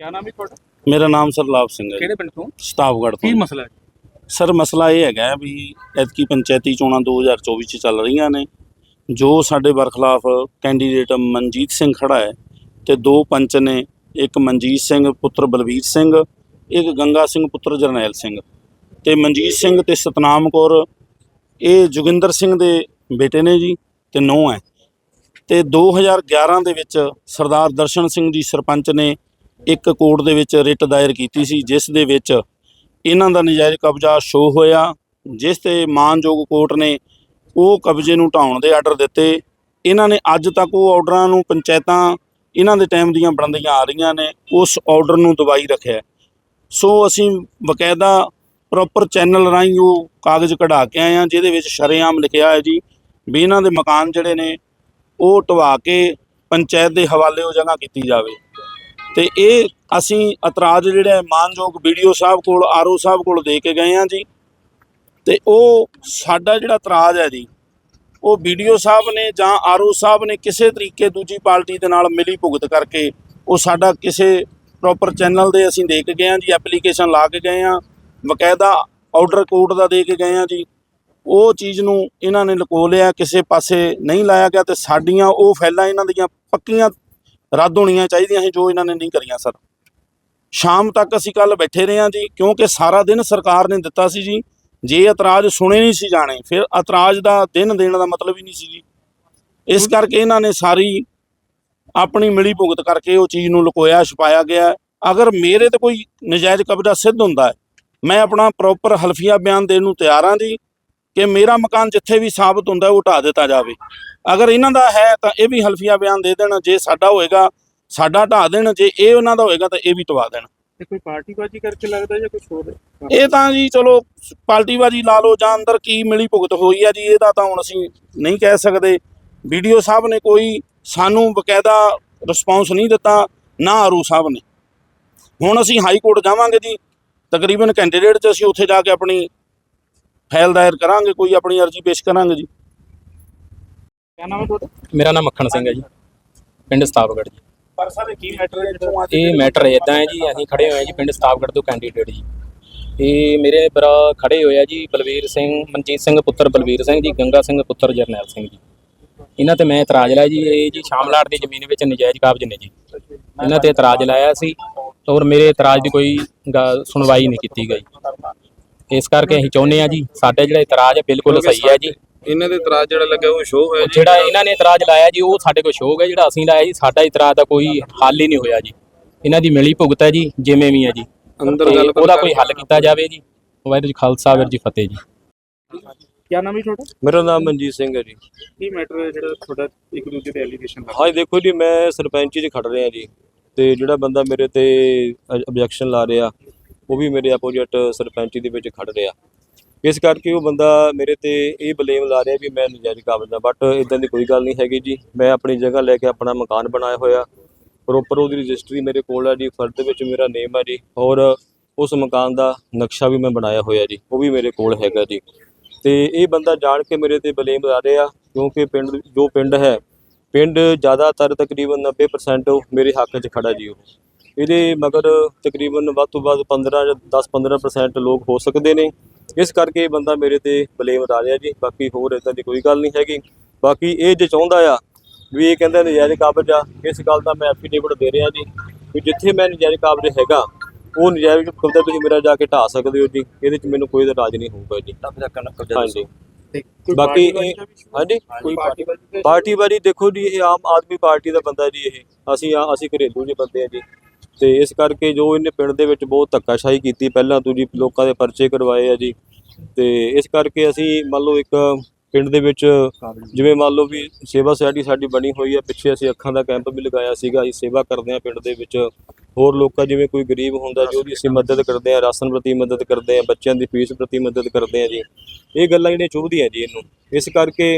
ਕਿਆ ਨਾਮ ਹੈ ਤੁਹਾਡਾ? ਮੇਰਾ ਨਾਮ ਸਰਲਾਭ ਸਿੰਘ ਹੈ ਕਿਹੜੇ ਪਿੰਡ ਤੋਂ? ਸਤਾਵਗੜ੍ਹ ਕੀ ਤੋਂ ਮਸਲਾ ਹੈ? ਸਰ ਮਸਲਾ ਇਹ ਹੈਗਾ ਵੀ ਐਤਕੀ ਪੰਚਾਇਤੀ ਚੋਣਾਂ 2024 ਚ ਚੱਲ ਰਹੀਆਂ ਨੇ। ਜੋ ਸਾਡੇ ਬਰਖਲਾਫ ਕੈਂਡੀਡੇਟ ਮਨਜੀਤ ਸਿੰਘ ਖੜਾ ਹੈ ਤੇ ਦੋ ਪੰਚ ਨੇ ਇੱਕ ਮਨਜੀਤ ਸਿੰਘ ਪੁੱਤਰ ਬਲਵੀਰ ਸਿੰਘ ਇੱਕ ਗੰਗਾ ਸਿੰਘ ਪੁੱਤਰ ਜਰਨੈਲ ਸਿੰਘ। ਤੇ ਮਨਜੀਤ ਸਿੰਘ ਤੇ ਸਤਨਾਮ ਕੌਰ ਇਹ ਜੋਗਿੰਦਰ ਸਿੰਘ ਦੇ ਬੇਟੇ ਨੇ ਜੀ ਤੇ ਨੂੰਹ ਹੈ। ਤੇ 2011 ਦੇ ਵਿੱਚ ਸਰਦਾਰ ਦਰਸ਼ਨ ਸਿੰਘ ਜੀ ਸਰਪੰਚ ਨੇ ਇੱਕ ਕੋਰਟ ਦੇ ਵਿੱਚ ਰਿਟ ਦਾਇਰ ਕੀਤੀ ਸੀ, ਜਿਸ ਦੇ ਵਿੱਚ ਇਹਨਾਂ ਦਾ ਨਜਾਇਜ਼ ਕਬਜ਼ਾ ਸ਼ੋ ਹੋਇਆ, ਜਿਸ ਤੇ ਮਾਨਯੋਗ ਕੋਰਟ ਨੇ ਉਹ ਕਬਜ਼ੇ ਨੂੰ ਢਾਉਣ ਦੇ ਆਰਡਰ ਦਿੱਤੇ। ਇਹਨਾਂ ਨੇ ਅੱਜ ਤੱਕ ਉਹ ਆਰਡਰਾਂ ਨੂੰ ਪੰਚਾਇਤਾਂ ਇਹਨਾਂ ਦੇ ਟਾਈਮ ਦੀਆਂ ਬਣਦੀਆਂ ਆ ਰਹੀਆਂ ਨੇ, ਉਸ ਆਰਡਰ ਨੂੰ ਦਬਾਈ ਰੱਖਿਆ। ਸੋ ਅਸੀਂ ਬਕਾਇਦਾ ਪ੍ਰੋਪਰ ਚੈਨਲ ਰਾਹੀਂ ਉਹ ਕਾਗਜ਼ ਕਢਾ ਕੇ ਆਏ ਹਾਂ, ਜਿਹਦੇ ਵਿੱਚ ਸ਼ਰੇਆਮ ਲਿਖਿਆ ਹੈ ਜੀ ਵੀ ਇਹਨਾਂ ਦੇ ਮਕਾਨ ਜਿਹੜੇ ਨੇ ਉਹ ਢਵਾ ਕੇ ਪੰਚਾਇਤ ਦੇ ਹਵਾਲੇ ਉਹ ਜਗ੍ਹਾ ਕੀਤੀ ਜਾਵੇ। ਤੇ ਇਹ ਅਸੀਂ ਇਤਰਾਜ਼ ਜਿਹੜਾ ਹੈ ਮਾਨਯੋਗ ਵੀਡੀਓ ਸਾਹਿਬ ਕੋਲ ਆਰਓ ਸਾਹਿਬ ਕੋਲ ਦੇ ਕੇ ਗਏ ਹਾਂ ਜੀ। ਤੇ ਉਹ ਸਾਡਾ ਜਿਹੜਾ ਇਤਰਾਜ਼ ਹੈ ਜੀ, ਉਹ ਵੀਡੀਓ ਸਾਹਿਬ ਨੇ ਜਾਂ ਆਰਓ ਸਾਹਿਬ ਨੇ ਕਿਸੇ ਤਰੀਕੇ ਦੂਜੀ ਪਾਰਟੀ ਦੇ ਨਾਲ ਮਿਲੀ ਭੁਗਤ ਕਰਕੇ ਉਹ ਸਾਡਾ ਕਿਸੇ ਪ੍ਰੋਪਰ ਚੈਨਲ ਦੇ ਅਸੀਂ ਦੇ ਕੇ ਗਏ ਹਾਂ ਜੀ ਐਪਲੀਕੇਸ਼ਨ ਲਾ ਕੇ ਗਏ ਹਾਂ, ਬਕਾਇਦਾ ਆਰਡਰ ਕੋਰਟ ਦਾ ਦੇ ਕੇ ਗਏ ਹਾਂ ਜੀ। ਉਹ ਚੀਜ਼ ਨੂੰ ਇਹਨਾਂ ਨੇ ਲਕੋ ਲਿਆ, ਕਿਸੇ ਪਾਸੇ ਨਹੀਂ ਲਾਇਆ ਗਿਆ ਤੇ ਸਾਡੀਆਂ ਉਹ ਫਾਈਲਾਂ ਇਹਨਾਂ ਦੀਆਂ ਪੱਕੀਆਂ ਰੱਦ ਹੋਣੀਆਂ ਚਾਹੀਦੀਆਂ ਸੀ ਜੋ ਇਹਨਾਂ ਨੇ ਨਹੀਂ ਕਰੀਆਂ ਸਰ। ਸ਼ਾਮ ਤੱਕ ਅਸੀਂ ਕੱਲ ਬੈਠੇ ਰਹੇ ਹਾਂ ਜੀ ਕਿਉਂਕਿ ਸਾਰਾ ਦਿਨ ਸਰਕਾਰ ਨੇ ਦਿੱਤਾ ਸੀ ਜੀ। ਜੇ ਇਤਰਾਜ਼ ਸੁਣੇ ਨਹੀਂ ਸੀ ਜਾਣੇ ਫਿਰ ਇਤਰਾਜ਼ ਦਾ ਦਿਨ ਦੇਣ ਦਾ ਮਤਲਬ ਹੀ ਨਹੀਂ ਸੀ ਜੀ। ਇਸ ਕਰਕੇ ਇਹਨਾਂ ਨੇ ਸਾਰੀ ਆਪਣੀ ਮਿਲੀ ਭੁਗਤ ਕਰਕੇ ਉਹ ਚੀਜ਼ ਨੂੰ ਲੁਕੋਇਆ ਛੁਪਾਇਆ ਗਿਆ। ਅਗਰ ਮੇਰੇ ਤੇ ਕੋਈ ਨਜਾਇਜ਼ ਕਬਜ਼ਾ ਸਿੱਧ ਹੁੰਦਾ ਹੈ ਮੈਂ ਆਪਣਾ ਪ੍ਰੋਪਰ ਹਲਫੀਆ ਬਿਆਨ ਦੇਣ ਨੂੰ ਤਿਆਰ ਹਾਂ ਜੀ। ਕਿ ਮੇਰਾ ਮਕਾਨ ਜਿੱਥੇ ਵੀ ਸਾਬਤ ਹੁੰਦਾ ਉਹ ਢਾ ਦਿੱਤਾ ਜਾਵੇ। ਅਗਰ ਇਹਨਾਂ ਦਾ ਹੈ ਤਾਂ ਇਹ ਵੀ ਹਲਫੀਆ ਬਿਆਨ ਦੇ ਦੇਣ ਜੇ ਸਾਡਾ ਹੋਏਗਾ ਸਾਡਾ ਢਾ ਦੇਣ ਜੇ ਇਹ ਉਹਨਾਂ ਦਾ ਹੋਏਗਾ ਤਾਂ ਇਹ ਵੀ ਟਵਾ ਦੇਣ। ਇਹ ਕੋਈ ਪਾਰਟੀਬਾਜ਼ੀ ਕਰਕੇ ਲੱਗਦਾ ਜਾਂ ਕੁਝ ਹੋਰ? ਹੈ ਇਹ ਤਾਂ ਜੀ ਚਲੋ ਪਾਰਟੀਬਾਜੀ ਲਾ ਲਓ ਜਾਂ ਅੰਦਰ ਕੀ ਮਿਲੀ ਭੁਗਤ ਹੋਈ ਆ ਜੀ ਇਹਦਾ ਤਾਂ ਹੁਣ ਅਸੀਂ ਨਹੀਂ ਕਹਿ ਸਕਦੇ। ਵੀਡੀਓ ਸਾਹਿਬ ਨੇ ਕੋਈ ਸਾਨੂੰ ਬਕਾਇਦਾ ਰਿਸਪੌਂਸ ਨਹੀਂ ਦਿੱਤਾ ਨਾ ਆਰੂ ਸਾਹਿਬ ਨੇ। ਹੁਣ ਅਸੀਂ ਹਾਈ ਕੋਰਟ ਜਾਵਾਂਗੇ ਜੀ ਤਕਰੀਬਨ ਕੈਂਡੀਡੇਟ 'ਚ ਅਸੀਂ ਉੱਥੇ ਜਾ ਕੇ ਆਪਣੀ ਫਾਈਲ ਦਾਇਰ ਕਰਾਂਗੇ ਕੋਈ ਆਪਣੀ ਅਰਜ਼ੀ ਪੇਸ਼ ਕਰਾਂਗੇ ਜੀ। ਕਿਆ ਨਾਮ ਹੈ ਤੁਹਾਡਾ? ਮੇਰਾ ਨਾਮ ਮੱਖਣ ਸਿੰਘ ਹੈ ਜੀ। ਪਿੰਡ ਸਤਾਵਗੜ੍ਹ ਜੀ। ਪਰ ਸਰ ਕੀ ਮੈਟਰ ਹੈ ਇੱਥੋਂ ਅੱਜ ਇਹ ਮੈਟਰ ਇਦਾਂ ਹੈ ਜੀ ਅਸੀਂ ਖੜੇ ਹੋਏ ਹਾਂ ਜੀ ਪਿੰਡ ਸਤਾਵਗੜ੍ਹ ਤੋਂ ਕੈਂਡੀਡੇਟ ਜੀ। ਇਹ ਮੇਰੇ ਭਰਾ ਖੜੇ ਹੋਏ ਆ ਜੀ ਬਲਵੀਰ ਸਿੰਘ ਮਨਜੀਤ ਸਿੰਘ ਪੁੱਤਰ ਬਲਵੀਰ ਸਿੰਘ ਜੀ ਗੰਗਾ ਸਿੰਘ ਪੁੱਤਰ ਜਰਨੈਲ ਸਿੰਘ ਜੀ। ਇਹਨਾਂ ਤੇ ਮੈਂ ਇਤਰਾਜ਼ ਲਾਇਆ ਜੀ ਇਹ ਜੀ ਸ਼ਾਮਲਾਟ ਦੀ ਜ਼ਮੀਨ ਵਿੱਚ ਨਜਾਇਜ਼ ਕਾਬਜ਼ ਨੇ ਜੀ। ਇਹਨਾਂ ਤੇ ਇਤਰਾਜ਼ ਲਾਇਆ ਸੀ ਔਰ ਮੇਰੇ ਇਤਰਾਜ਼ ਦੀ ਕੋਈ ਗਾ- ਸੁਣਵਾਈ ਨਹੀਂ ਕੀਤੀ ਗਈ। ਇਸ ਕਰਕੇ ਅਸੀਂ ਚਾਹੁੰਦੇ ਆ ਜੀ ਸਾਡਾ ਜਿਹੜਾ ਇਤਰਾਜ਼ ਹੈ ਬਿਲਕੁਲ ਸਹੀ ਹੈ ਜੀ। ਇਹਨਾਂ ਦੇ ਇਤਰਾਜ਼ ਜਿਹੜਾ ਲੱਗਾ ਉਹ ਸ਼ੋਅ ਹੋਇਆ ਜੀ। ਜਿਹੜਾ ਇਹਨਾਂ ਨੇ ਇਤਰਾਜ਼ ਲਾਇਆ ਜੀ ਉਹ ਸਾਡੇ ਕੋਲ ਸ਼ੋਅ ਹੈ ਜਿਹੜਾ ਅਸੀਂ ਲਾਇਆ ਜੀ ਸਾਡਾ ਇਤਰਾਜ਼ ਦਾ ਕੋਈ ਹੱਲ ਹੀ ਨਹੀਂ ਹੋਇਆ ਜੀ। ਇਹਨਾਂ ਦੀ ਮਿਲੀ ਭੁਗਤ ਹੈ ਜੀ ਜਿਵੇਂ ਵੀ ਹੈ ਜੀ। ਅੰਦਰ ਗੱਲ ਉਹਦਾ ਕੋਈ ਹੱਲ ਕੀਤਾ ਜਾਵੇ ਜੀ। ਵਾਹਿਗੁਰੂ ਜੀ ਖਾਲਸਾ ਵਾਹਿਗੁਰੂ ਜੀ ਫਤਿਹ ਜੀ। ਕਿਆ ਨਾਮ ਹੈ ਤੁਹਾਡਾ? ਮੇਰਾ ਨਾਮ ਮਨਜੀਤ ਸਿੰਘ ਹੈ ਜੀ। ਕੀ ਮੈਟਰ ਹੈ ਜਿਹੜਾ ਤੁਹਾਡਾ ਇੱਕ ਦੂਜੇ ਤੇ ਐਲੀਗੇਸ਼ਨ ਲੱਗਾ ਹਾਂ ਦੇਖੋ ਜੀ ਮੈਂ ਸਰਪੰਚੀ 'ਚ ਖੜ ਰਿਹਾ ਜੀ। ਤੇ ਜਿਹੜਾ ਬੰਦਾ ਮੇਰੇ ਤੇ ਆਬਜੈਕਸ਼ਨ ਲਾ ਰਿਹਾ ਉਹ ਵੀ ਮੇਰੇ ਆਪੋਜੀਟ ਸਰਪੰਚੀ ਦੇ ਵਿੱਚ ਖੜ ਰਿਹਾ। ਇਸ ਕਰਕੇ ਉਹ ਬੰਦਾ ਮੇਰੇ ਤੇ ਇਹ ਬਲੇਮ ਲਾ ਰਿਹਾ ਵੀ ਮੈਂ ਨਜਾਇਜ਼ ਕਾਬਜ਼ ਬਟ ਇਦਾਂ ਦੀ ਕੋਈ ਗੱਲ ਨਹੀਂ ਹੈਗੀ ਜੀ। ਮੈਂ ਆਪਣੀ ਜਗ੍ਹਾ ਲੈ ਕੇ ਆਪਣਾ ਮਕਾਨ ਬਣਾਇਆ ਹੋਇਆ। ਪ੍ਰੋਪਰ ਉਹਦੀ ਰਜਿਸਟਰੀ ਮੇਰੇ ਕੋਲ ਆ ਜੀ। ਫਰਦ ਵਿੱਚ ਮੇਰਾ ਨੇਮ ਹੈ ਜੀ। ਔਰ ਉਸ ਮਕਾਨ ਦਾ ਨਕਸ਼ਾ ਵੀ ਮੈਂ ਬਣਾਇਆ ਹੋਇਆ ਜੀ। ਉਹ ਵੀ ਮੇਰੇ ਕੋਲ ਹੈਗਾ ਜੀ। ਤੇ ਇਹ ਬੰਦਾ ਜਾਣ ਕੇ ਮੇਰੇ ਤੇ ਬਲੇਮ ਲਾ ਰਿਹਾ, ਕਿਉਂਕਿ ਪਿੰਡ ਜੋ ਪਿੰਡ ਹੈ, ਪਿੰਡ ਜ਼ਿਆਦਾਤਰ ਤਕਰੀਬਨ 90% ਮੇਰੇ ਹੱਕ 'ਚ ਖੜਾ ਜੀ ਉਹ। ਇਹਦੇ ਮਗਰ ਤਕਰੀਬਨ ਵੱਧ ਤੋਂ ਵੱਧ 15 ਜਾਂ 10-15% ਲੋਕ ਹੋ ਸਕਦੇ ਨੇ। ਇਸ ਕਰਕੇ ਇਹ ਬੰਦਾ ਮੇਰੇ ਤੇ ਬਲੇਮ ਲਾ ਰਿਹਾ ਜੀ। ਬਾਕੀ ਹੋਰ ਇਦਾਂ ਦੀ ਕੋਈ ਗੱਲ ਨਹੀਂ ਹੈਗੀ। ਬਾਕੀ ਇਹ ਜੇ ਚਾਹੁੰਦਾ ਆ ਵੀ ਇਹ ਕਹਿੰਦਾ ਨਜਾਇਜ਼ ਕਾਬਜ਼ ਆ ਇਸ ਗੱਲ ਦਾ ਮੈਂ ਐਫੀਡੇਵਿਟ ਦੇ ਰਿਹਾ ਜੀ ਵੀ ਜਿੱਥੇ ਮੈਂ ਨਜਾਇਜ਼ ਕਾਬਜ਼ ਹੈਗਾ ਉਹ ਨਜਾਇਜ਼ ਕਬਜ਼ਾ ਤੁਸੀਂ ਮੇਰਾ ਜਾ ਕੇ ਢਾ ਸਕਦੇ ਹੋ ਜੀ। ਇਹਦੇ 'ਚ ਮੈਨੂੰ ਕੋਈ ਇਤਰਾਜ਼ ਨਹੀਂ ਹੋਊਗਾ ਜੀ। ਹਾਂਜੀ। ਤੇ ਕੋਈ ਬਾਕੀ ਹਾਂਜੀ? ਕੋਈ ਪਾਰਟੀ ਵਾਰੀ ਦੇਖੋ ਜੀ ਇਹ ਆਮ ਆਦਮੀ ਪਾਰਟੀ ਦਾ ਬੰਦਾ ਜੀ ਇਹ। ਅਸੀਂ ਅਸੀਂ ਘਰੇਲੂ ਜੀ ਬੰਦੇ ਆ ਜੀ। ਤੇ ਇਸ ਕਰਕੇ ਜੋ ਇਹਨੇ ਪਿੰਡ ਦੇ ਵਿੱਚ ਬਹੁਤ ਧੱਕਾਸ਼ਾਹੀ ਕੀਤੀ, ਪਹਿਲਾਂ ਤੋਂ ਜੀ ਲੋਕਾਂ ਦੇ ਪਰਚੇ ਕਰਵਾਏ ਆ ਜੀ। ਤੇ ਇਸ ਕਰਕੇ ਅਸੀਂ ਮੰਨ ਲਓ ਇੱਕ ਪਿੰਡ ਦੇ ਵਿੱਚ ਜਿਵੇਂ ਮੰਨ ਲਓ ਵੀ ਸੇਵਾ ਸੁਸਾਇਟੀ ਸਾਡੀ ਬਣੀ ਹੋਈ ਆ ਪਿੱਛੇ ਅਸੀਂ ਅੱਖਾਂ ਦਾ ਕੈਂਪ ਵੀ ਲਗਾਇਆ ਸੀਗਾ ਅਸੀਂ ਸੇਵਾ ਕਰਦੇ ਆ ਪਿੰਡ ਦੇ ਵਿੱਚ। ਹੋਰ ਲੋਕਾਂ ਜਿਵੇਂ ਕੋਈ ਗਰੀਬ ਹੁੰਦਾ ਜੋ ਵੀ ਅਸੀਂ ਮਦਦ ਕਰਦੇ ਆ ਰਾਸ਼ਨ ਪ੍ਰਤੀ ਮਦਦ ਕਰਦੇ ਆ ਬੱਚਿਆਂ ਦੀ ਫੀਸ ਪ੍ਰਤੀ ਮਦਦ ਕਰਦੇ ਆ ਜੀ। ਇਹ ਗੱਲਾਂ ਜਿਹੜੀਆਂ ਚੁਭਦੀਆਂ ਜੀ ਇਹਨੂੰ। ਇਸ ਕਰਕੇ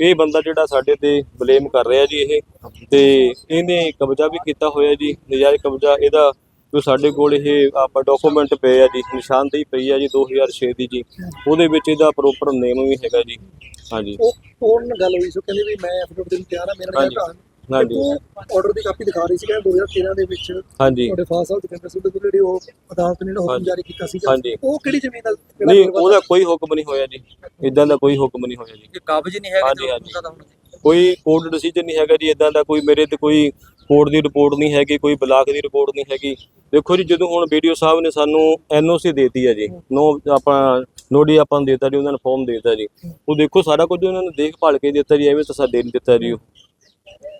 ਇਹ ਬੰਦਾ ਜਿਹੜਾ ਸਾਡੇ ਤੇ ਬਲੇਮ ਕਰ ਰਿਹਾ ਜੀ ਇਹ। ਤੇ ਇਹਨੇ ਕਬਜ਼ਾ ਵੀ ਕੀਤਾ ਹੋਇਆ ਜੀ ਨਜਾਇਜ਼ ਕਬਜ਼ਾ ਇਹਦਾ। ਜੋ ਸਾਡੇ ਕੋਲ ਇਹ ਆਪਾਂ ਡਾਕੂਮੈਂਟ ਪਏ ਆ ਜੀ ਨਿਸ਼ਾਨਦੇਹੀ ਪਈ ਆ ਜੀ 2006 ਦੀ ਜੀ। ਉਹਦੇ ਵਿੱਚ ਇਹਦਾ ਪ੍ਰੋਪਰ ਨੇਮ ਵੀ ਹੈਗਾ ਜੀ। ਹਾਂਜੀ। ਉਹ ਨਾਲ ਗੱਲ ਹੋਈ ਸੋ ਕਹਿੰਦੇ ਵੀ ਮੈਂ ਐਫੀਡੇਵਿਟ ਦੇਣ ਤਿਆਰ ਆ ਮੇਰਾ ਹਾਂਜੀ। ਨਾਮ ਹਾਂਜੀ। ਉਹ ਆਰਡਰ ਦੀ ਕਾਪੀ ਦਿਖਾ ਰਹੀ ਸੀ ਕਿ 2013 ਦੇ ਵਿੱਚ ਹਾਂਜੀ। ਤੁਹਾਡੇ ਫਾਦਰ ਸਾਹਿਬ ਕਹਿੰਦੇ ਸੀ ਕਿ ਜਿਹੜੀ ਉਹ ਅਦਾਲਤ ਨੇ ਜਿਹੜਾ ਹੁਕਮ ਹਾਂਜੀ। ਜਾਰੀ ਕੀਤਾ ਸੀਗਾ ਹਾਂਜੀ। ਉਹ ਕਿਹੜੀ ਜ਼ਮੀਨ ਦਾ ਕਿਹੜਾ ਨਹੀਂ ਉਹਦਾ ਕੋਈ ਹੁਕਮ ਨਹੀਂ ਹੋਇਆ ਜੀ। ਇਦਾਂ ਦਾ ਕੋਈ ਹੁਕਮ ਨਹੀਂ ਹੋਇਆ ਜੀ। ਇਹ ਕਾਬਜ਼ ਨਹੀਂ ਹੈਗਾ ਹਾਂਜੀ, ਹਾਂਜੀ। ਉਹਦਾ ਤਾਂ ਹੁਣ ਕੋਈ ਕੋਰਟ ਡਿਸੀਜਨ ਨਹੀਂ ਹੈਗਾ ਜੀ ਇਦਾਂ ਦਾ ਕੋਈ ਮੇਰੇ ਤੇ ਕੋਈ ਕੋਰਟ ਦੀ ਰਿਪੋਰਟ ਨਹੀਂ ਹੈਗੀ ਕੋਈ ਬਲਾਕ ਦੀ ਰਿਪੋਰਟ ਨਹੀਂ ਹੈਗੀ। ਦੇਖੋ ਜੀ ਜਦੋਂ ਹੁਣ ਵੀਡੀਓ ਸਾਹਿਬ ਨੇ ਸਾਨੂੰ ਐਨਓਸੀ ਦੇਤੀ ਹੈ ਜੀ ਨੋ ਆਪਾਂ ਨੋਡੀ ਆਪਾਂ ਨੂੰ ਦੇਤਾ ਜੀ ਉਹਨਾਂ ਨੇ ਫਾਰਮ ਦੇਤਾ ਜੀ। ਉਹ ਦੇਖੋ ਸਾਰਾ ਕੁਝ ਉਹਨਾਂ ਨੇ ਦੇਖ ਭਾਲ ਕੇ ਦਿੱਤਾ ਜੀ ਐਵੇਂ ਤਾਂ ਸਾਡੇ ਨਹੀਂ ਦਿੱਤਾ ਜੀ ਉਹ।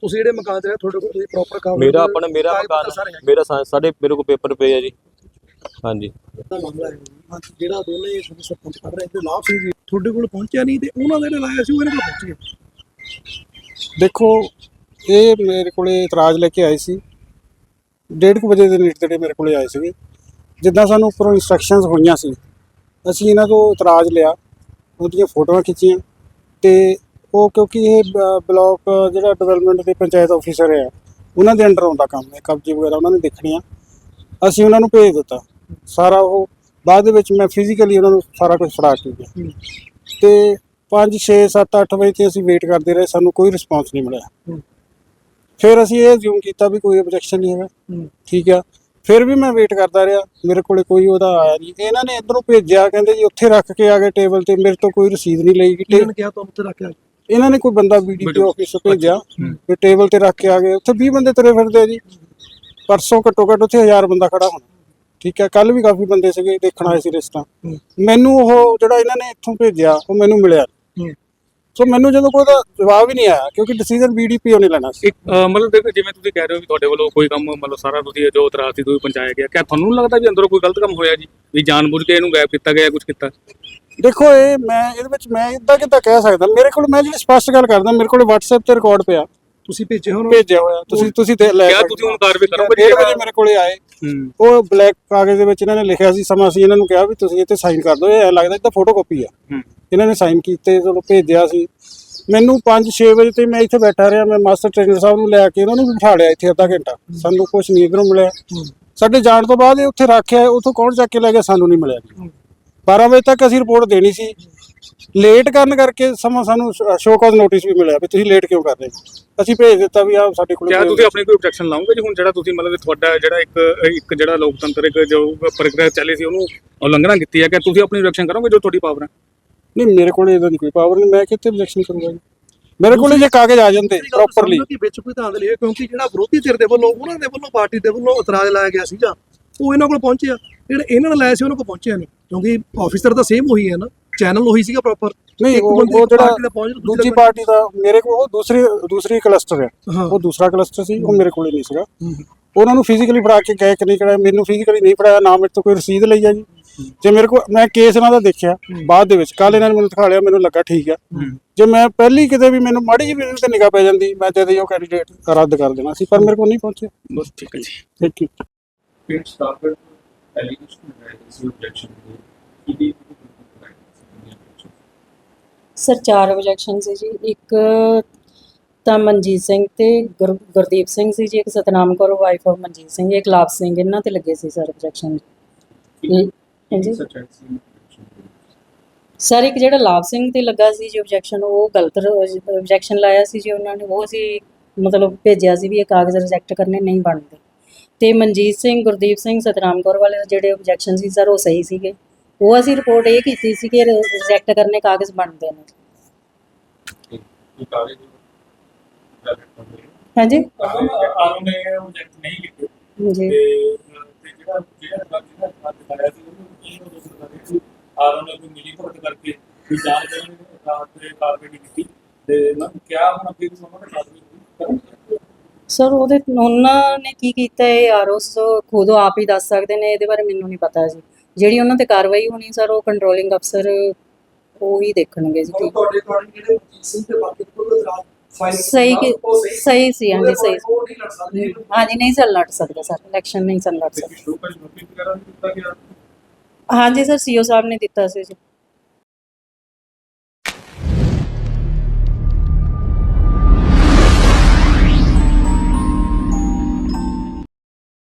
ਤੁਸੀਂ ਜਿਹੜੇ ਮਕਾਨ ਤੇ ਰਹੇ, ਤੁਹਾਡੇ ਕੋਲ ਕੋਈ ਪ੍ਰੋਪਰ ਕਾਗਜ਼ ਮੇਰਾ ਆਪਣਾ ਮੇਰਾ ਮਕਾਨ। ਮੇਰਾ ਸਾਡੇ ਮੇਰੇ ਕੋਲ ਪੇਪਰ ਪਏ ਆ ਜੀ। ਹਾਂਜੀ। ਜਿਹੜਾ ਦੋਨੇ ਤੁਹਾਡੇ ਸਰਪੰਚ ਕਰ ਰਹੇ ਤੇ ਲਾਭ ਸਿੰਘ ਜੀ। ਤੁਹਾਡੇ ਕੋਲ ਪਹੁੰਚਿਆ ਨਹੀਂ ਤੇ ਉਹਨਾਂ ਦੇ ਜਿਹੜੇ ਲਾਇਆ ਸੀ ਉਹ ਇਹਨਾਂ ਕੋਲ ਪਹੁੰਚ ਗਏ। ਦੇਖੋ ਇਹ ਮੇਰੇ ਕੋਲੇ ਇਤਰਾਜ਼ ਲੈ ਕੇ ਆਏ ਸੀ। 1:30 ਵਜੇ ਦੇ ਨੇੜੇ ਤੇੜੇ ਮੇਰੇ ਕੋਲੇ ਆਏ ਸੀਗੇ। ਜਿੱਦਾਂ ਸਾਨੂੰ ਉੱਪਰੋਂ ਇਨਸਟਰਕਸ਼ਨਸ ਹੋਈਆਂ ਸੀ। ਅਸੀਂ ਇਹਨਾਂ ਤੋਂ ਇਤਰਾਜ਼ ਲਿਆ ਉਹਦੀਆਂ ਫੋਟੋਆਂ ਖਿੱਚੀਆਂ ਤੇ ਉਹ ਕਿਉਂਕਿ ਇਹ ਬਲਾਕ ਜਿਹੜਾ ਡਿਵੈਲਪਮੈਂਟ ਦੇ ਪੰਚਾਇਤ ਆਫੀਸਰ ਹੈ ਉਹਨਾਂ ਦੇ ਅੰਡਰ ਆਉਂਦਾ ਕੰਮ ਹੈ ਕਬਜ਼ੇ ਵਗੈਰਾ ਉਹਨਾਂ ਨੇ ਦੇਖਣੇ ਆ ਅਸੀਂ ਉਹਨਾਂ ਨੂੰ ਭੇਜ ਦਿੱਤਾ। ਸਾਰਾ ਉਹ ਬਾਅਦ ਦੇ ਵਿੱਚ ਮੈਂ ਫਿਜ਼ੀਕਲੀ ਉਹਨਾਂ ਨੂੰ ਸਾਰਾ ਕੁਝ ਫੜਾ ਕੇ ਗਿਆ। ਤੇ 5 6 7 8 ਵਜੇ ਤੇ ਅਸੀਂ ਵੇਟ ਕਰਦੇ ਰਹੇ ਸਾਨੂੰ ਕੋਈ ਰਿਸਪਾਂਸ ਨਹੀਂ ਮਿਲਿਆ। ਫਿਰ ਅਸੀਂ ਇਹ ਅਸਿਊਮ ਕੀਤਾ ਵੀ ਕੋਈ ਆਬਜੈਕਸ਼ਨ ਨਹੀਂ ਹੈਗਾ। ਠੀਕ ਆ। ਫਿਰ ਵੀ ਮੈਂ ਵੇਟ ਕਰਦਾ ਰਿਹਾ। ਮੇਰੇ ਕੋਲੇ ਕੋਈ ਉਹਦਾ ਆਇਆ ਨਹੀਂ। ਇਹਨਾਂ ਨੇ ਇਧਰੋਂ ਭੇਜਿਆ ਕਹਿੰਦੇ ਜੀ ਉੱਥੇ ਰੱਖ ਕੇ ਆ ਗਏ ਟੇਬਲ ਤੇ ਮੇਰੇ ਤੋਂ ਕੋਈ ਰਸੀਦ ਨਹੀਂ ਲਈ। ਗਈ ਇਹਨਾਂ ਨੇ ਕਿਹਾ ਤੁਹਾਨੂੰ ਉੱਥੇ ਰੱਖਿਆ ਇਹਨਾਂ ਨੇ ਕੋਈ ਬੰਦਾ ਬੀਡੀਪੀ ਆਫਿਸ ਤੋਂ ਭੇਜਿਆ ਵੀ ਟੇਬਲ ਤੇ ਰੱਖ ਕੇ ਆ ਗਏ। ਉੱਥੇ 20 ਬੰਦੇ ਤੁਰੇ ਫਿਰਦੇ ਆ ਜੀ। ਪਰਸੋਂ ਘੱਟੋ ਘੱਟ ਉੱਥੇ 1000 ਬੰਦਾ ਖੜਾ ਹੋਣਾ। ਠੀਕ ਹੈ ਕੱਲ ਵੀ ਕਾਫੀ ਬੰਦੇ ਸੀਗੇ ਦੇਖਣ ਆਏ ਸੀ ਰਿਸਟਾਂ ਹੂੰ। ਮੈਨੂੰ ਉਹ ਜਿਹੜਾ ਇਹਨਾਂ ਨੇ ਇੱਥੋਂ ਭੇਜਿਆ ਉਹ ਮੈਨੂੰ ਮਿਲਿਆ। ਸੋ ਮੈਨੂੰ ਜਦੋਂ ਕੋਈ ਉਹਦਾ ਜਵਾਬ ਹੀ ਨਹੀਂ ਆਇਆ ਕਿਉਂਕਿ ਡਿਸੀਜਨ ਬੀਡੀਪੀ ਨੇ ਲੈਣਾ ਸੀ। ਇੱਕ ਅਹ, ਮਤਲਬ ਦੇਖੋ ਜਿਵੇਂ ਤੁਸੀਂ ਕਹਿ ਰਹੇ ਹੋ ਵੀ ਤੁਹਾਡੇ ਵੱਲੋਂ ਕੋਈ ਕੰਮ ਮਤਲਬ ਸਾਰਾ ਤੁਸੀਂ ਜੋ ਇਤਰਾਜ਼ ਸੀ ਤੁਸੀਂ ਪਹੁੰਚਾਇਆ ਗਿਆ। ਕਿਆ ਤੁਹਾਨੂੰ ਨਹੀਂ ਲੱਗਦਾ ਵੀ ਅੰਦਰੋਂ ਕੋਈ ਗਲਤ ਕੰਮ ਹੋਇਆ ਜੀ? ਵੀ ਜਾਣਬੁੱਝ ਕੇ ਇਹਨੂੰ ਗਾਇਬ ਕੀਤਾ ਗਿਆ ਕੁਝ ਕੀਤਾ? ਦੇਖੋ ਇਹ ਮੈਂ ਇਹਦੇ ਵਿੱਚ ਮੈਂ ਇਦਾਂ ਕਿੱਦਾਂ ਕਹਿ ਸਕਦਾ? ਮੇਰੇ ਕੋਲ ਮੈਂ ਜਿਹੜੀ ਸਪਸ਼ਟ ਗੱਲ ਕਰਦਾ ਮੇਰੇ ਕੋਲ WhatsApp ਤੇ ਰਿਕਾਰਡ ਪਿਆ। ਤੁਸੀਂ ਭੇਜੇ ਹੁਣ? ਭੇਜਿਆ ਹੋਇਆ ਤੁਸੀਂ ਤੁਸੀਂ ਤੇ ਲੈ ਕਿਆ ਸਕਦੇ ਤੁਸੀਂ ਹੋ। ਹੁਣ ਕਾਰਵਾਈ ਕਰੋਗੇ? ਡੇਢ ਵਜੇ ਮੇਰੇ ਕੋਲੇ ਆਏ। ਹੂੰ। ਉਹ ਬਲੈਕ ਕਾਗਜ਼ ਦੇ ਵਿੱਚ ਇਹਨਾਂ ਨੇ ਲਿਖਿਆ ਸੀ ਸਮਾਂ ਸੀ। ਇਹਨਾਂ ਨੂੰ ਕਿਹਾ ਵੀ ਤੁਸੀਂ ਇੱਥੇ ਸਾਈਨ ਕਰ ਦਿਓ। ਇਹ ਐਂ ਲੱਗਦਾ ਜਿੱਦਾਂ ਫੋਟੋਕਾਪੀ ਆ। ਹੂੰ। ਇਹਨਾਂ ਨੇ ਸਾਈਨ ਕੀਤੇ ਚਲੋ ਭੇਜਿਆ ਸੀ। ਮੈਨੂੰ 5-6 ਵਜੇ ਤੇ ਮੈਂ ਇੱਥੇ ਬੈਠਾ ਰਿਹਾ। ਮੈਂ ਮਾਸਟਰ ਟ੍ਰੇਨਰ ਸਾਹਿਬ ਨੂੰ ਲੈ ਕੇ ਉਹਨਾਂ ਨੂੰ ਬਿਠਾ ਲਿਆ ਇੱਥੇ ਅੱਧਾ ਘੰਟਾ। ਸਾਨੂੰ ਕੁਝ ਨਹੀਂ ਇਧਰੋਂ ਮਿਲਿਆ। ਸਾਡੇ ਜਾਣ ਤੋਂ ਬਾਅਦ ਇਹ ਉੱਥੇ ਰੱਖਿਆ ਉਥੋਂ ਕੌਣ ਚੱਕ ਕੇ ਲੈ ਗਿਆ? ਸਾਨੂੰ ਨਹੀਂ ਮਿਲਿਆ। ਜੀ 12 ਵਜੇ ਤੱਕ ਅਸੀਂ ਰਿਪੋਰਟ ਦੇਣੀ ਸੀ। ਲੇਟ ਕਰਨ ਕਰਕੇ ਸਮਾਂ ਸਾਨੂੰ ਸ਼ੋਅ ਕਾਜ਼ ਨੋਟਿਸ ਵੀ ਮਿਲਿਆ ਵੀ ਤੁਸੀਂ ਲੇਟ ਕਿਉਂ ਕਰ ਰਹੇ ਹੋ? ਅਸੀਂ ਭੇਜ ਦਿੱਤਾ ਵੀ ਆ ਸਾਡੇ ਕੋਲ ਕਿਆ ਤੁਸੀਂ ਆਪਣੀ ਕੋਈ ਆਬਜੈਕਸ਼ਨ ਲਾਉਂਗੇ ਜੀ ਹੁਣ ਜਿਹੜਾ ਤੁਸੀਂ ਮਤਲਬ ਤੁਹਾਡਾ ਜਿਹੜਾ ਇੱਕ ਇੱਕ ਜਿਹੜਾ ਲੋਕਤੰਤਰ ਇੱਕ ਜੋ ਪ੍ਰਕਿਰਿਆ ਚੱਲੀ ਸੀ ਉਹਨੂੰ ਉਲੰਘਣਾ ਕੀਤੀ ਹੈ ਕਿ ਤੁਸੀਂ ਆਪਣੀ ਆਬਜੈਕਸ਼ਨ ਕਰੋਗੇ ਜੋ ਤੁਹਾਡੀ ਪਾਵਰ ਹੈ? ਨਹੀਂ ਮੇਰੇ ਕੋਲ ਇਹਦਾ ਨਹੀਂ ਕੋਈ ਪਾਵਰ ਨਹੀਂ ਮੈਂ ਕਿੱਥੇ ਆਬਜੈਕਸ਼ਨ ਕਰੂੰਗਾ ਜੀ? ਮੇਰੇ ਕੋਲ ਜੇ ਕਾਗਜ਼ ਆ ਜਾਂਦੇ ਤਾਂ ਪ੍ਰੋਪਰਲੀ ਵਿੱਚ ਕੋਈ ਇਹ ਹੈ ਕਿਉਂਕਿ ਜਿਹੜਾ ਵਿਰੋਧੀ ਧਿਰ ਦੇ ਵੱਲੋਂ ਉਹਨਾਂ ਦੇ ਵੱਲੋਂ ਪਾਰਟੀ ਦੇ ਵੱਲੋਂ ਇਤਰਾਜ਼ ਲਾਇਆ ਗਿਆ ਸੀਗਾ ਉਹ ਇਹਨਾਂ ਕੋਲ ਪਹੁੰਚਿਆ। ਜਿਹੜੇ ਇਹਨਾਂ ਨੇ ਲਾਇਆ ਸੀ ਉਹਨਾਂ ਕੋਲ ਪਹੁੰਚਿਆ ਨਹੀਂ ਕਿਉਂਕਿ ਆਫੀਸਰ ਤਾਂ ਸੇਮ ਉਹੀ ਹੈ ਨਾ। ਚੈਨਲ ਉਹੀ ਸੀਗਾ ਪ੍ਰੋਪਰ ਨਹੀਂ ਇੱਕ ਉਹ ਬੰਦੇ ਉਹ ਦੀ ਜਿਹੜਾ ਪਾਰਟੀ ਦਾ ਪਹੁੰਚ ਦੂਜੀ ਪਾਰਟੀ ਦਾ ਮੇਰੇ ਕੋਲ ਉਹ ਦੂਸਰੀ ਦੂਸਰੀ ਕਲਸਟਰ ਹੈ। ਉਹ ਦੂਸਰਾ ਕਲਸਟਰ ਸੀ ਉਹ ਮੇਰੇ ਕੋਲੇ ਨਹੀਂ ਸੀਗਾ। ਉਹਨਾਂ ਨੂੰ ਫਿਜ਼ੀਕਲੀ ਫੜਾ ਕੇ ਗਏ ਕਿ ਨਹੀਂ ਕਰਾਇਆ ਮੈਨੂੰ ਫਿਜ਼ੀਕਲੀ ਨਹੀਂ ਫੜਾਇਆ ਨਾ ਮੇਰੇ ਤੋਂ ਕੋਈ ਰਸੀਦ ਲਈ ਆ ਜੀ। ਜੇ ਮੇਰੇ ਕੋਲ ਮੈਂ ਕੇਸ ਇਹਨਾਂ ਦਾ ਦੇਖਿਆ ਬਾਅਦ ਦੇ ਵਿੱਚ ਕੱਲ ਇਹਨਾਂ ਨੇ ਮੈਨੂੰ ਦਿਖਾ ਲਿਆ ਮੈਨੂੰ ਲੱਗਾ ਠੀਕ ਆ। ਜੇ ਮੈਂ ਪਹਿਲੀ ਕਿਤੇ ਵੀ ਮੈਨੂੰ ਮਾੜੀ ਜਿਹੀ ਵੀ ਤੇ ਨਿਗਾਹ ਪੈ ਜਾਂਦੀ ਮੈਂ ਜਦ ਹੀ ਉਹ ਕੈਂਡੀਡੇਟ ਰੱਦ ਕਰ ਦੇਣਾ ਸੀ ਪਰ ਮੇਰੇ ਕੋਲ ਨਹੀਂ ਪਹੁੰਚਿਆ। ਬਸ ਠੀਕ ਹੈ ਜੀ। Thank you It started sir ਚਾਰ ਆਬਜੈਕਸ਼ਨ ਸੀ ਜੀ। ਇੱਕ ਤਾਂ ਮਨਜੀਤ ਸਿੰਘ ਤੇ ਗੁਰ- ਗੁਰਦੀਪ ਸਿੰਘ ਸੀ ਜੀ ਇੱਕ ਸਤਨਾਮ ਕੌਰ ਵਾਈਫ ਆਫ ਮਨਜੀਤ ਸਿੰਘ ਇੱਕ ਲਾਭ ਸਿੰਘ ਇਹਨਾਂ ਤੇ ਲੱਗੇ ਸੀ ਸਰ ਆਬਜੈਕਸ਼ਨ as ਸਰ ਇੱਕ ਜਿਹੜਾ ਲਾਭ ਸਿੰਘ ਤੇ ਲੱਗਾ ਸੀ ਜੀ ਆਬਜੈਕਸ਼ਨ ਉਹ ਗਲਤ ਆਬਜੈਕਸ਼ਨ ਲਾਇਆ ਸੀ ਜੀ ਉਹਨਾਂ ਨੇ। ਉਹ ਸੀ ਮਤਲਬ ਭੇਜਿਆ ਸੀ ਵੀ ਇਹ ਕਾਗਜ਼ ਰਿਜੈਕਟ ਕਰਨੇ ਨਹੀਂ ਬਣਦੇ। ਤੇ ਮਨਜੀਤ ਸਿੰਘ ਗੁਰਦੀਪ ਸਿੰਘ ਸਤਨਾਮ ਕੌਰ ਵਾਲੇ ਜਿਹੜੇ ਆਬਜੈਕਸ਼ਨ ਸੀ ਸਰ ਉਹ ਸਹੀ ਸੀਗੇ ਉਹ ਅਸੀਂ ਰਿਪੋਰਟ ਇਹ ਕੀਤੀ ਸੀ ਕਿ ਰਿਜੈਕਟ ਕਰਨੇ ਕਾਗਜ਼ ਬਣਦੇ ਨੇ ਇਹ ਕਾਗਜ਼ ਹਾਂਜੀ ਆਰੋ ਨੇ ਆਬਜੈਕਟ ਨਹੀਂ ਕੀਤੇ ਜੀ ਤੇ ਤੇ ਜਿਹੜਾ ਜਿਹੜਾ ਜਿਹੜਾ ਹੱਥ ਕਰਾਇਆ ਸੀ ਉਹਨੂੰ ਕੀ ਉਹ ਦੱਸਦਾ ਸੀ ਆਰੋ ਨੇ ਕੋਈ ਮਿਲੀ ਭਗਤ ਕਰਕੇ ਵੀ ਜਾਣ ਕੇ ਰਾਤ ਦੇ ਕਾਰਵਾਈ ਨਹੀਂ ਕੀਤੀ ਤੇ ਮੈਂ ਕਿਹਾ ਹੁਣ ਅੱਗੇ ਵੀ ਉਹਨਾਂ ਨੇ ਕਾਰਵਾਈ ਕਰਨੀ ਸਰ ਉਹਦੇ ਉਹਨਾਂ ਨੇ ਕੀ ਕੀਤਾ ਇਹ ਆਰਓਸ ਖੁਦ ਆਪ ਹੀ ਦੱਸ ਸਕਦੇ ਨੇ ਇਹਦੇ ਬਾਰੇ ਮੈਨੂੰ ਨਹੀਂ ਪਤਾ ਜੀ। ਜਿਹੜੀ ਉਹਨਾਂ ਤੇ ਕਾਰਵਾਈ ਹੋਣੀ ਸਰ ਉਹ ਕੰਟਰੋਲਿੰਗ ਅਫਸਰ ਉਹ ਹੀ ਦੇਖਣਗੇ ਜੀ। ਹੁਣ ਕੀ ਤੁਹਾਡੇ ਅਕੋਰਡਿੰਗ ਜਿਹੜੇ ਮਨਜੀਤ ਸਿੰਘ ਤੇ ਬਾਕੀ ਕੋਲ ਇਤਰਾਜ਼ ਫਾਈਲ ਸਹੀ ਕਿ ਸਹੀ ਸੀ। ਹਾਂਜੀ ਸਹੀ ਸੀ। ਉਹ ਨਹੀਂ ਲੜ ਸਕਦੇ। ਹਾਂਜੀ ਨਹੀਂ ਸਰ ਲੜ ਸਕਦਾ ਸਰ ਇਲੈਕਸ਼ਨ ਨਹੀਂ ਸਰ ਲੜ ਸਕਦਾ। ਸ਼ੋਅ ਕਰੀ ਨੋਟਿਸ ਵਗੈਰਾ ਵੀ ਦਿੱਤਾ ਗਿਆ। ਹਾਂਜੀ ਸਰ ਸੀਓ ਸਾਹਿਬ ਨੇ ਦਿੱਤਾ ਸੀ ਜੀ।